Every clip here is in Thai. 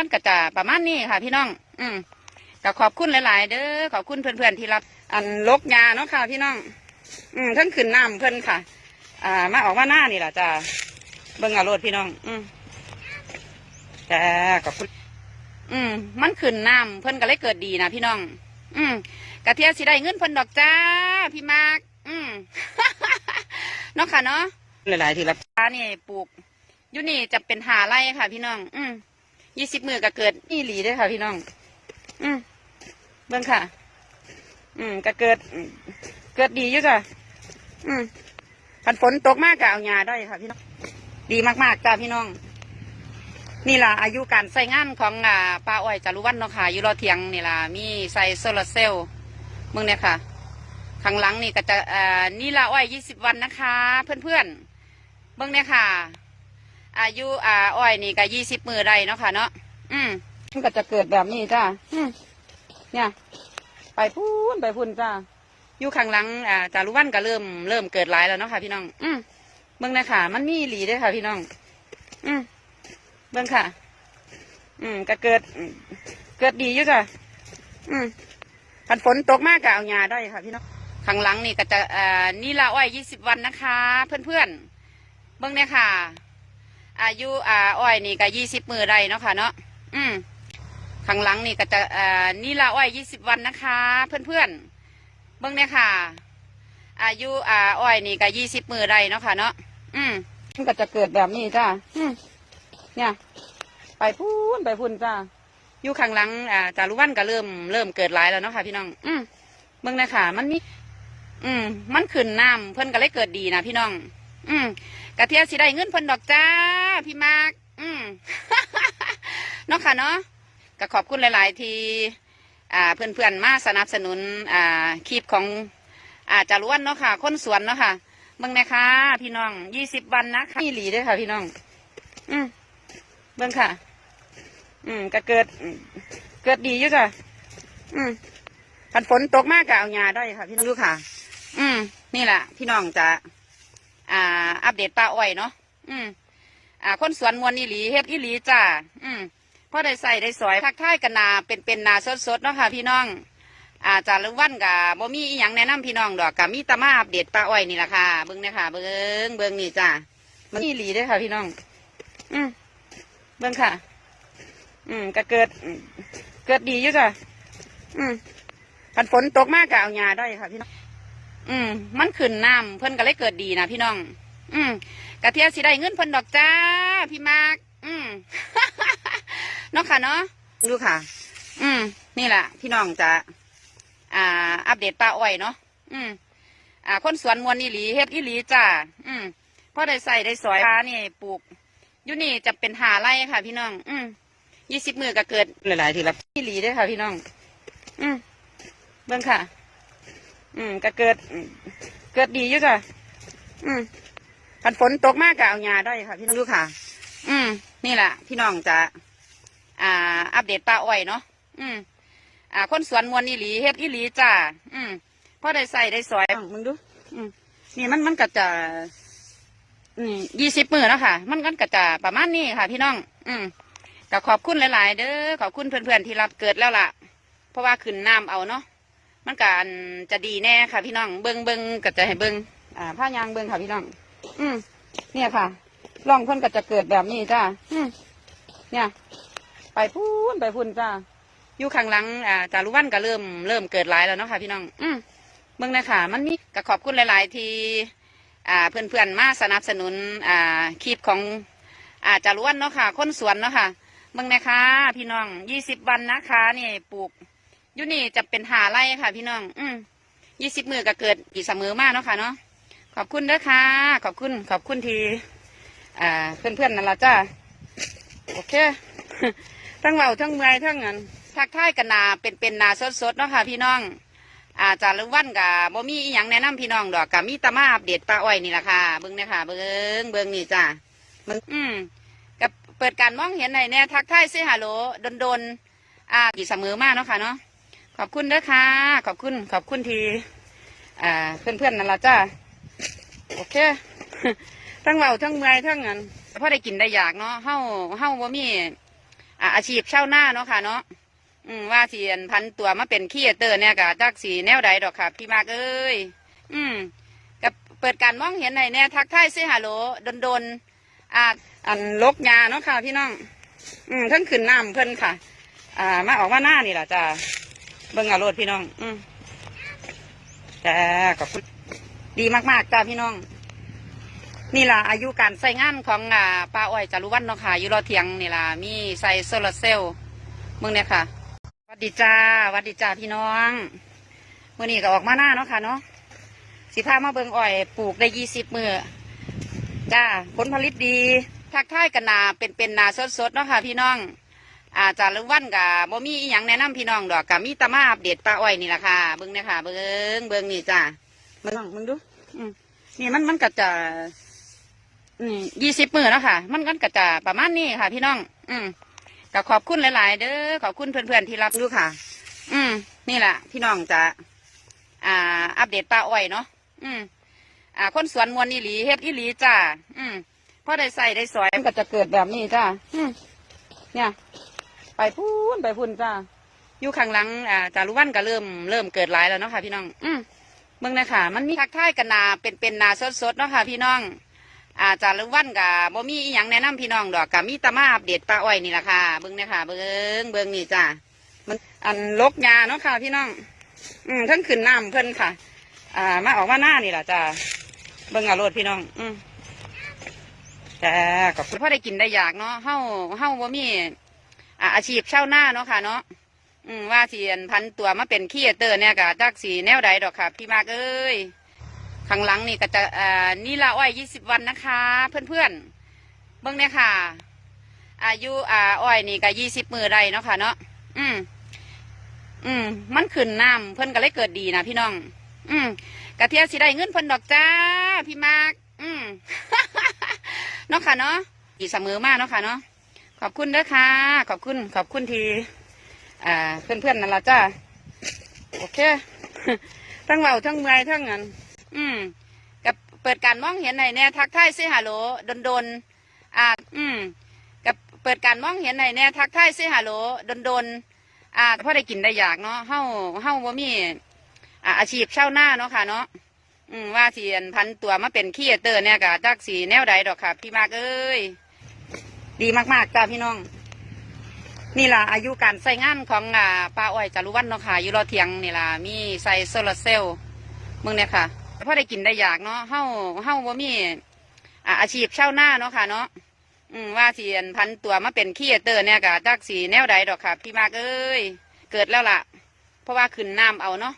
ก็กระจะประมาณนี้ค่ะ พี่น้อง อืมก็ขอบคุณหลาย ๆ เด้อขอบคุณเพื่อน ๆ ที่รับ อันลกยาเนาะค่ะพี่น้อง อืมทั้งขึ้นน้ำเพิ่นค่ะ อ่า มาออกมาหน้านี่แหละจ้าเบิ่งเอาโลดพี่น้อง อืมจ้าขอบคุณ อืม มันขึ้นน้ำเพิ่นก็เลยเกิดดีนะพี่น้อง อืมกะเทียสิได้เงินเพิ่นดอกจ้า พี่มากอืมเนาะค่ะเนาะหลาย ๆ ที่รับจ้านี่ปลูกอยู่นี่จะเป็นหาไร่ค่ะ พี่น้อง อืม ยี่สิบมือก็เกิดนี่หลีเด้วยค่ะ พี่น้อง อืมเบิ่งค่ะ อืมก็เกิด เกิดดีอยู่จ้ะอืมพันฝนตกมากก็เอาหญ้าได้ค่ะ พี่น้อง ดีมากๆจ้าพี่น้อง นี่ล่ะอายุการใส่งานของอ่าป้าอ้อยจารุวันเนาะค่ะอยู่รอเทียงนี่ล่ะมีใส่โซลาเซลล์มึงเนี่ยค่ะข้างหลังนี่ก็จะอ่านี่ล่ะอ้อยยี่สิบวันนะคะ เพื่อนๆเบิ่งเนี่ยค่ะ อายุอ่าอ้อยนี่ก็ยี่สิบมือได้เนาะค่ะเนาะอืมมันก็จะเกิดแบบนี้จ้าอืมเนี่ย ไปพูนไปพูนจ้าอยู่ข้างหลังอ่าจารุวันก็เริ่มเริ่มเกิดหลายแล้วเนาะค่ะพี่น้อง อืมเบิ่งเนี่ยค่ะ มันมีอีหลีเด้วยค่ะ พี่น้อง อืมเบิ่งค่ะ อืมก็เกิดอืมเกิดดีอยู่จ้ะอืมพันฝนตกมากก็เอาหญ้าได้ค่ะ พี่น้องข้างหลังนี่ก็จะอ่านี่ละอ้อยยี่สิบวันนะคะ เพื่อนๆเบิ่งเนี่ยค่ะ อายุอ่าอ้อยนี่ก็ยี่สิบมือได้เนาะค่ะเนาะอืมข้างหลังนี่ก็จะอ่านี่ละอ้อยยี่สิบวันนะคะ เพื่อนๆเบิ่งเนี่ยค่ะ อายุอ่าอ้อยนี่ก็ยี่สิบมือได้เนาะค่ะเนาะอืมมันก็จะเกิดแบบนี้จ้าอืมเนี่ย ไปพูนไปพูนจ้าอยู่ข้างหลังอ่าจารุวันก็เริ่มเริ่มเกิดหลายแล้วเนาะค่ะ พี่น้อง อืมเบิ่งนะคะมันมีอืม มันขึ้นน้ำเพิ่อนก็เลยเกิดดีนะพี่น้อง อืมกะเทียสิได้เงินเพิ่นดอกจ้า พี่มากอืมเนาะค่ะเนาะก็ขอบคุณหลาย ๆ ที่อ่าเพื่อนๆมาสนับสนุนอ่าคลิปของอ่าจารุวันเนาะค่ะ คนสวนเนาะค่ะเบิ่งนะคะพี่น้องยี่สิบวันนะคะนี่หลีด้วยค่ะ พี่น้อง อืมเบิ่งค่ะ อืมก็เกิด เกิดดีอยู่จ้ะอืมพันฝนตกมากก็เอาหญ้าได้ค่ะ พี่น้องดูค่ะ อืมนี่แหละพี่น้องจะ อ่า อัปเดตป้าอ้อยเนาะอืมอ่า คนสวนมวลอีหลีเฮ็ดอีหลีจ้าอืมพอได้ใส่ได้สอยทักทายกันนาเป็นเป็นนาสดๆเนาะค่ะ พี่น้อง อ่าจารุวันกับบ่มีอีหยังแนะนำพี่น้องดอกกับมีตามาอัปเดตป้าอ้อยนี่แหละค่ะเบิ้งเนี่ยค่ะเบิ้งเบิ้งนี่จ้ามันอีหลีเด้อค่ะ พี่น้อง อืมเบิ้งค่ะ อืมก็เกิด เกิดดีอยู่จ้ะอืมพันฝนตกมากก็เอาหญ้าได้ค่ะพี่น้อง อืม มันขึ้นน้ำเพิ่นก็เลยเกิดดีนะพี่น้อง อืมกะเทียสิได้เงินเพิ่นดอกจ้า พี่มากอืมเนาะค่ะเนาะดูค่ะ อืม นี่แหละพี่น้องจะอ่า อัปเดตป้าอ้อยเนาะอืม อ่า คนสวนมวลอีหลีเฮ็ดอีหลีจ้าอืมพอได้ใส่ได้สอยปลานี่ปลูกอยู่นี่จะเป็นหาไร่ค่ะ พี่น้อง อืมยี่สิบมือก็เกิดหลายๆทีละอีหลีเด้วยค่ะ พี่น้อง อืมเบิ่งค่ะ อืมก็เกิดอืมเกิดดีอยู่จ้ะอืมพันฝนตกมากก็เอาหญ้าได้ค่ะ พี่น้องดูค่ะ อืม นี่แหละพี่น้องจะ อ่า อัปเดตป้าอ้อยเนาะอืม อ่า คนสวนมวลอีหลีเฮ็ดอีหลีจ้าอืมพอได้ใส่ได้สอยมึงดู อืมนี่มันมันก็จะนี่ยี่สิบมือแล้วค่ะ มันก็จะประมาณนี้ค่ะ พี่น้อง อืมก็ขอบคุณหลาย ๆ เด้อขอบคุณเพื่อน ๆ ที่รับเกิดแล้วล่ะ เพราะว่าขึ้นน้ำเอาเนาะ มันก็อันจะดีแน่ค่ะพี่น้องเบิงเบิงก็จะให้เบิงอ่าผ้ายางเบิงค่ะพี่น้อง อืมเนี่ยค่ะร่องเพ่นก็จะเกิดแบบนี้จ้าอืมเนี่ย ไปพูนไปพูนจ้าอยู่ข้างหลังอ่าจารุวันก็เริ่มเริ่มเกิดหลายแล้วเนาะค่ะพี่น้อง อืมเบิงนะค่ะ มันมีก็ขอบคุณหลาย ๆ ที่อ่าเพื่อนๆมาสนับสนุนอ่าคลิปของอ่าจารุวันเนาะค่ะ คนสวนเนาะค่ะเบิงนะคะ พี่น้องยี่สิบวันนะคะ นี่ปลูก ยู่นี่จะเป็นหาไร่ค่ะ พี่น้อง อืมยี่สิบมือก็เกิดกี่เสมอมากเนาะค่ะเนาะขอบคุณด้อค่ะขอบคุณขอบคุณทีอ่า เพื่อนๆนั่นละจ้าโอเค ทั้งเบาทั้งเมยทั้งเงินทักทายกันนาเป็นเป็นนาสดๆเนาะค่ะ พี่น้อง อาจารย์ลุงวันกับบ่มีอีหยังแนะนำพี่น้องดอกกับมีตามาอัปเดตป้าอ้อยนี่แหละค่ะเบิ้งเนี่ยค่ะ เบิ้งเบิ้งนี่จ้าอืมกับเปิดการมองเห็นในเนี่ยทักทายเซฮัลโหลโดนๆอ่ากี่เสมอมากเนาะค่ะเนาะ ขอบคุณเด้อค่ะขอบคุณขอบคุณทีอ่า เพื่อนๆนั่นละจ้าโอเคทั้งเบาทั้งเมื่อยทั้งเงินพอได้กินได้อยากเนาะเฮาเฮาบ่มีอ่าอาชีพเช่าหน้าเนาะค่ะเนาะอืมว่าที่อันพันตัวมาเป็นขี้เตอร์เนี่ยกะจักสีแนวใดดอกค่ะ พี่มากเอ้ยอืมกับเปิดการมองเห็นในเนี่ยทักทายเซฮัลโหลดนดนๆอ่าอันลกยาเนาะค่ะ พี่น้อง อืมทั้งขึ้นน้ำเพิ่นค่ะ อ่า มาออกมาหน้านี่แหละจ้า เบิ่งเอาโลดพี่น้อง อืมจ้าขอบคุณดีมากๆจ้าพี่น้อง นี่ล่ะอายุการใส่งานของอ่าปลาอ้อยจารุวันเนาะค่ะอยู่รอเทียงนี่ล่ะมีใส่โซลาเซลล์มืองเนี่ยค่ะสวัสดีจ้าสวัสดีจ้าพี่น้องเมื่อนี้ก็ออกมาหน้าเนาะค่ะเนาะสิพามาเบิงอ้อยปลูกได้ยี่สิบมือจ้าผลผลิตดีทักทายกันนาเป็นเป็นนาสดๆเนาะค่ะพี่น้อง อาจารย์ลุงวันกับบ่มีอหยังแนะนำพี่น้องดอกกับมีแตามาอัปเดตปลาอ้อยนี่แหละค่ะเบิ่งเนี่ยค่ะ เบิ่งเบิ่งนี่จ้าเบิ่งมึงดูอืมนี่มันมันก็จะยี่สิบมือแล้วค่ะ มันก็จะประมาณนี้ค่ะ พี่น้อง อืมก็ขอบคุณหลาย ๆ เด้อขอบคุณเพื่อน ๆ ที่รับดูค่ะ อืม นี่แหละพี่น้องจะ อ่า อัปเดตปลาอ้อยเนาะอืม อ่า คนสวนมวลอีหลีเฮ็ดอีหลีจ้า อืมพอได้ใส่ได้สอยมันก็จะเกิดแบบนี้จ้าอืมเนี่ย ไปพูนไปพูนจ้าอยู่ข้างหลังอ่าจารุวันก็เริ่มเริ่มเกิดหลายแล้วเนาะค่ะพี่น้อง อืมเบิ่งนะค่ะ มันมีทักทายกันนาเป็นเป็นนาสดๆเนาะค่ะพี่น้องอาจารุวันกับบ่มีอหยังแนะนำพี่น้องดอกกับมีตามาอัปเดตปลาอ้อยนี่แหละค่ะเบิ้งเนี่ยค่ะ เบิ้งเบิ้งนี่จ้ามันอันลกยาเนาะค่ะ พี่น้อง อืมทั้งขึ้นน้ำเพิ่นค่ะ อ่า มาออกมาหน้านี่แหละจ้าเบิ้งอาโลดพี่น้อง อืมจ้าขอบคุณพ่อได้กินได้อยากเนาะเฮาเฮาบ่มี อ่าอาชีพเช่าหน้าเนาะค่ะเนาะอืมว่าที่อันพันตัวมาเป็นขี้เตอร์เนี่ยกะจักสีแนวใดดอกค่ะ พี่มากเอ้ยข้างหลังนี่ก็จะอ่านี่ละอ้อยยี่สิบวันนะคะ เพื่อนๆเบิ่งเนี่ยค่ะ อายุอ่าอ้อยนี่ก็ยี่สิบมือได้เนาะค่ะเนาะอืมอืมมันขึ้นน้ำเพิ่อนก็เลยเกิดดีนะพี่น้อง อืมกะเทียสิได้เงินเพิ่อนดอกจ้า พี่มาก อืมเนาะค่ะเนาะดีเสมอมากเนาะค่ะเนาะ ขอบคุณเด้อค่ะขอบคุณ ขอบคุณทีอ่าเพื่อนๆนั่นละจ้าโอเค ทั้งเบาทั้งเมยทั้งเงินอืมกับเปิดการมองเห็นในเนี่ยทักทายเซฮัลโหลดนดนอ่าอืมกับเปิดการมองเห็นในเนี่ยทักทายเซฮัลโหลดนดนอ่าพอได้กินได้อยากเนาะเฮาเฮาบ่มีอ่าอาชีพเช่าหน้าเนาะค่ะเนาะอืมว่าที่อันพันตัวมาเป็นขี้เตอร์เนี่ยกะจักสีแนวใดดอกค่ะ พี่มากเอ้ย ดีมากๆจ้าพี่น้อง นี่ล่ะอายุการใส่งานของอ่าปลาอ้อยจารุวันเนาะค่ะอยู่รอเทียงนี่ล่ะมีใส่โซลาเซลล์มืองเนี่ยค่ะพอได้กินได้อยากเนาะเฮาเฮาบ่มีอ่าอาชีพเช่าหน้าเนาะค่ะเนาะอืมว่าที่อันพันตัวมาเป็นขี้เตอร์เนี่ยกะจักสีแนวใดดอกค่ะ พี่มากเอ้ยเกิดแล้วล่ะ เพราะว่าขึ้นน้ำเอาเนาะ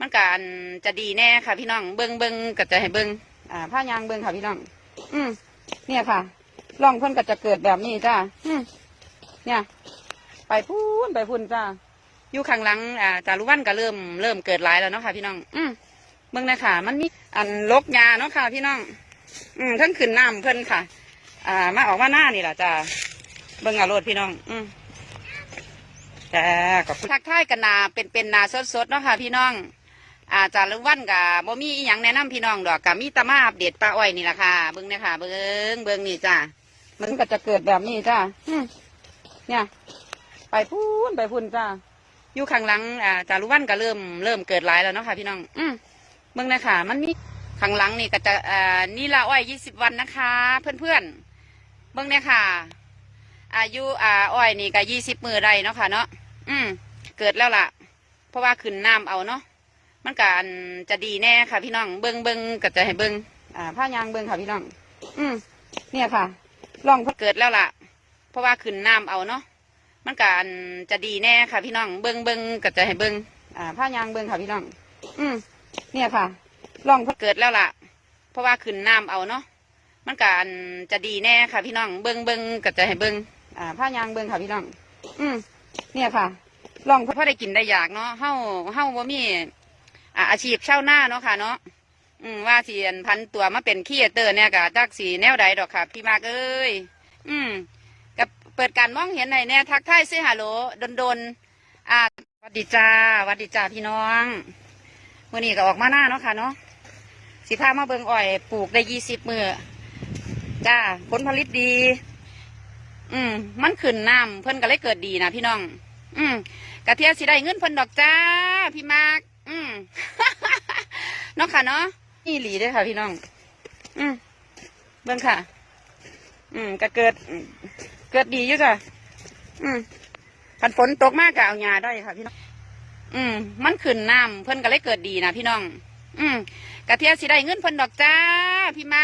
มันกอันจะดีแน่ค่ะ พี่น้องเบิงเบิงก็จะให้เบิงอ่าผ้ายางเบิงค่ะพี่น้อง อืมเนี่ยค่ะ ร่องเพิ่นก็จะเกิดแบบนี้จ้าอืมเนี่ย ไปพูนไปพูนจ้าอยู่ข้างหลังอ่าจารุวันก็เริ่มเริ่มเกิดหลายแล้วเนาะค่ะพี่น้อง อืมเบิ่งนะค่ะ มันมีอันลกยาเนาะค่ะ พี่น้อง อืมทั้งขึ้นน้ำเพิ่นค่ะ อ่า มาออกมาหน้านี่แหละจ้าเบิ่งเอาโลดพี่น้อง อืมจ้าขอบคุณทักทายกันนาเป็นเป็นนาสดๆเนาะค่ะ พี่น้อง อาจารย์ลุงวันกับบ่มีอหยังแนะนำพี่น้องดอกกับมีแตามาอัปเดตปลาอ้อยนี่แหละค่ะ เบิ่งเนี่ยค่ะ เบิ่งเบิ่งนี่จ้า มันก็จะเกิดแบบนี้จ้าอืมเนี่ย ไปพูนไปพูนจ้าอยู่ข้างหลังอ่าจารุวันก็เริ่มเริ่มเกิดหลายแล้วเนาะค่ะพี่น้อง อืมเบิ่งนะค่ะ มันมีข้างหลังนี่ก็จะอ่านี่ละอ้อยยี่สิบวันนะคะ เพื่อนๆเบิ่งเนี่ยค่ะ อายุอ่าอ้อยนี่ก็ยี่สิบมือได้เนาะค่ะเนาะอืมเกิดแล้วล่ะ เพราะว่าขึ้นน้ำเอาเนาะมันก็อันจะดีแน่ค่ะพี่น้อง เบิ่งเบิ่งก็จะให้เบิ่งอ่าผ้ายางเบิ่งค่ะพี่น้อง อืมเนี่ยค่ะ ลองเกิดแล้วล่ะ เพราะว่าขึ้นน้ำเอาเนาะมันก็อันจะดีแน่ค่ะ พี่น้องเบิงเบิงก็จะให้เบิงอ่าผ้ายางเบิงค่ะพี่น้อง อืมเนี่ยค่ะลองเกิดแล้วล่ะ เพราะว่าขึ้นน้ำเอาเนาะมันก็อันจะดีแน่ค่ะ พี่น้องเบิงเบิงก็จะให้เบิงอ่าผ้ายางเบิงค่ะพี่น้อง อืมเนี่ยค่ะลองพอได้กินได้อยากเนาะเฮาเฮาบ่มีอ่าอาชีพเช่าหน้าเนาะค่ะเนาะ อืมว่าที่อันพันตัวมาเป็นขี้เตอร์เนี่ยกะจักสีแนวใดดอกค่ะ พี่มากเอ้ยอืมกับเปิดการมองเห็นในเนี่ยทักทายเซฮัลโหลดนดนๆอ่าวัสดีจ้าวัสดีจ้าพี่น้องมื่อนี้ก็ออกมาหน้าเนาะค่ะเนาะสิพามาเบิงอ้อยปลูกได้ยี่สิบมือจ้าผลผลิตดี อืม มันขึ้นน้ำเพิ่นก็เลยเกิดดีนะพี่น้อง อืมกะเทียสิได้เงินเพิ่นดอกจ้า พี่มาก อืมเนาะค่ะเนาะ นี่หลีด้อค่ะพี่น้อง อืมเบิ่งค่ะ อืมก็เกิด เกิดดีอยู่จ้ะอืมพันฝนตกมากก็เอาหญ้าได้ค่ะพี่น้อง อืม มันขึ้นน้ำเพิ่นก็เลยเกิดดีนะพี่น้อง อืมกะเทียสิได้เงินเพิ่นดอกจ้าพี่มา